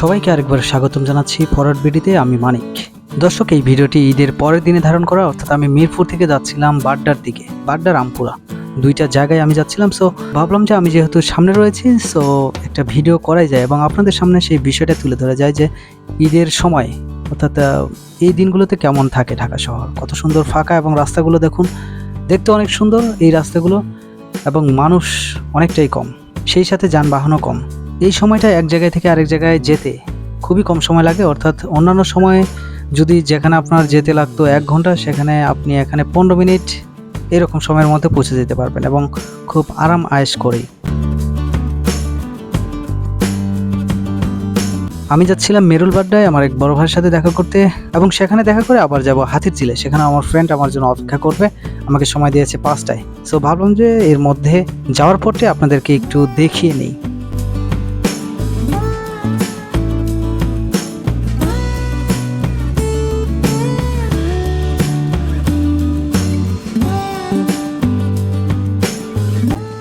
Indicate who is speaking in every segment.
Speaker 1: সবাইকে আরেকবার স্বাগতম জানাচ্ছি ফরওয়ার্ড বিডিতে, আমি মানিক। দর্শক, এই ভিডিওটি ঈদের পরের দিনে ধারণ করা, অর্থাৎ আমি মিরপুর থেকে যাচ্ছিলাম বাড্ডার দিকে বাড্ডা রামপুরা দুইটা জায়গায় আমি যাচ্ছিলাম সো ভাবলাম যে আমি যেহেতু সামনে রয়েছি সো একটা ভিডিও করাই যায় এবং আপনাদের সামনে সেই বিষয়টা তুলে ধরা যায় যে ঈদের সময়, অর্থাৎ এই দিনগুলোতে কেমন থাকে ঢাকা শহর? কত সুন্দর ফাঁকা এবং রাস্তাগুলো দেখুন, দেখতে অনেক সুন্দর এই রাস্তাগুলো, এবং মানুষ অনেকটাই কম। সেই সাথে যানবাহনও কম। এই সময়টা এক জায়গায় থেকে আরেক জায়গায় যেতে খুবই কম সময় লাগে, অর্থাৎ অন্যান্য সময়ে যদি যেখানে আপনার যেতে লাগতো এক ঘণ্টা, সেখানে আপনি এখানে পনেরো মিনিট এরকম সময়ের মধ্যে পৌঁছে যেতে পারবেন এবং খুব আরাম আয়েস করেই। আমি যাচ্ছিলাম মেরুল বাড্ডায় আমার এক বড় ভাইয়ের সাথে দেখা করতে এবং সেখানে দেখা করে আবার যাব হাতির চিলে সেখানে আমার ফ্রেন্ড আমার জন্য অপেক্ষা করবে, আমাকে সময় দিয়েছে পাঁচটায়। সো ভাবলাম যে এর মধ্যে যাওয়ার পথে আপনাদেরকে একটু দেখিয়ে নিই।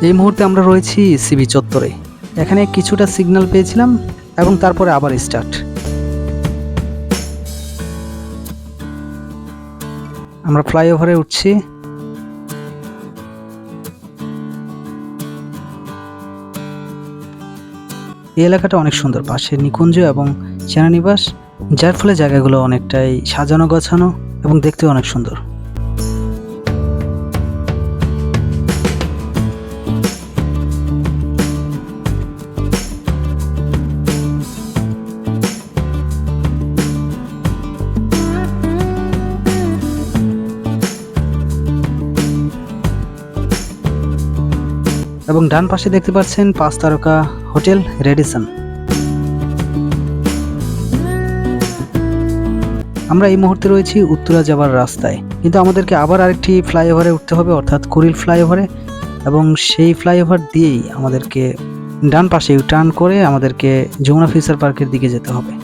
Speaker 1: এই মুহূর্তে আমরা রয়েছি সিবি চত্বরে। এখানে কিছুটা সিগন্যাল পেয়েছিলাম এবং তারপরে আবার স্টার্ট আমরা ফ্লাইওভারে উঠছি। এই এলাকাটা অনেক সুন্দর, পাশে নিকুঞ্জ এবং সেনানিবাস, যার ফলে জায়গাগুলো অনেকটাই সাজানো গোছানো এবং দেখতে অনেক সুন্দর। এবং ডান পাশে দেখতে পাচ্ছেন পাঁচ তারকা হোটেল রেডিসন। আমরা এই মুহূর্তে রয়েছি উত্তরা যাওয়ার রাস্তায়। কিন্তু আমাদেরকে আবার আরেকটি ফ্লাইওভারে উঠতে হবে, অর্থাৎ কুড়িল ফ্লাইওভারে। এবং সেই ফ্লাইওভার দিয়েই আমাদেরকে ডান পাশে টার্ন করে আমাদেরকে যমুনা ফিউচার পার্কের দিকে যেতে হবে।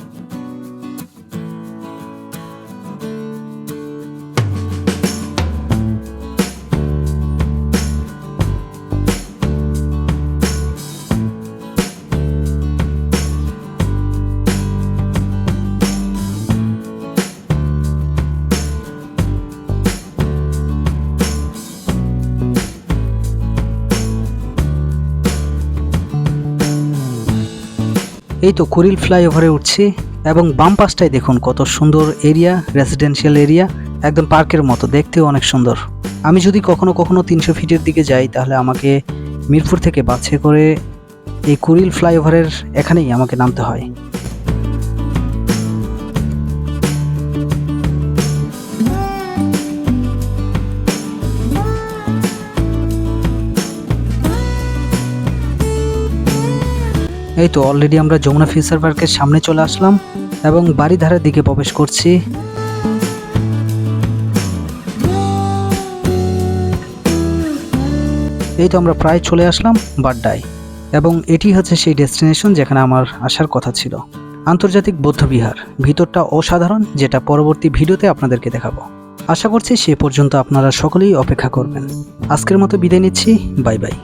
Speaker 1: এই তো কুরিল ফ্লাইওভারে উঠছি এবং বাম পাশটাই দেখুন কত সুন্দর এরিয়া রেসিডেন্সিয়াল এরিয়া, একদম পার্কের মতো, দেখতেও অনেক সুন্দর। আমি যদি কখনো কখনো তিনশো ফিটের দিকে যাই, তাহলে আমাকে মিরপুর থেকে বাছে করে এই কুরিল ফ্লাইওভারের এখানেই আমাকে নামতে হয়। এই তো অলরেডি আমরা যমুনা ফিউচার পার্কের সামনে চলে আসলাম এবং বাড়িধারার দিকে প্রবেশ করছি। এই তো আমরা প্রায় চলে আসলাম বাড্ডায় এবং এটি হচ্ছে সেই ডেস্টিনেশন যেখানে আমার আসার কথা ছিল। আন্তর্জাতিক বৌদ্ধবিহার, ভিতরটা অসাধারণ, যেটা পরবর্তী ভিডিওতে আপনাদেরকে দেখাবো। আশা করছি সে পর্যন্ত আপনারা সকলেই অপেক্ষা করবেন। আজকের মতো বিদায় নিচ্ছি, বাই বাই।